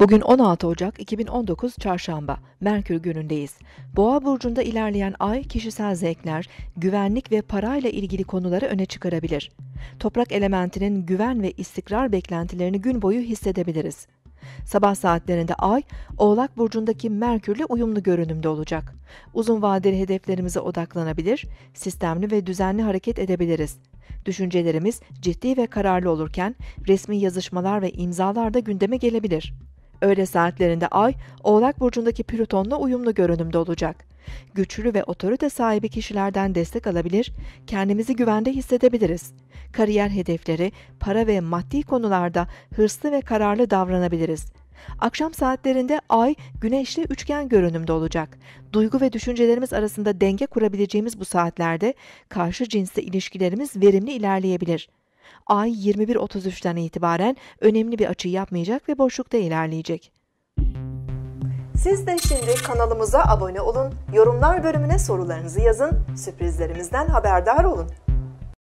Bugün 16 Ocak 2019 Çarşamba, Merkür günündeyiz. Boğa burcunda ilerleyen ay kişisel zevkler, güvenlik ve parayla ilgili konuları öne çıkarabilir. Toprak elementinin güven ve istikrar beklentilerini gün boyu hissedebiliriz. Sabah saatlerinde ay, Oğlak burcundaki Merkürle uyumlu görünümde olacak. Uzun vadeli hedeflerimize odaklanabilir, sistemli ve düzenli hareket edebiliriz. Düşüncelerimiz ciddi ve kararlı olurken resmi yazışmalar ve imzalar da gündeme gelebilir. Öğle saatlerinde Ay, Oğlak Burcu'ndaki Plüton'la uyumlu görünümde olacak. Güçlü ve otorite sahibi kişilerden destek alabilir, kendimizi güvende hissedebiliriz. Kariyer hedefleri, para ve maddi konularda hırslı ve kararlı davranabiliriz. Akşam saatlerinde Ay, Güneş'le üçgen görünümde olacak. Duygu ve düşüncelerimiz arasında denge kurabileceğimiz bu saatlerde karşı cinsle ilişkilerimiz verimli ilerleyebilir. Ay 21.33'ten itibaren önemli bir açı yapmayacak ve boşlukta ilerleyecek. Siz de şimdi kanalımıza abone olun, yorumlar bölümüne sorularınızı yazın, sürprizlerimizden haberdar olun.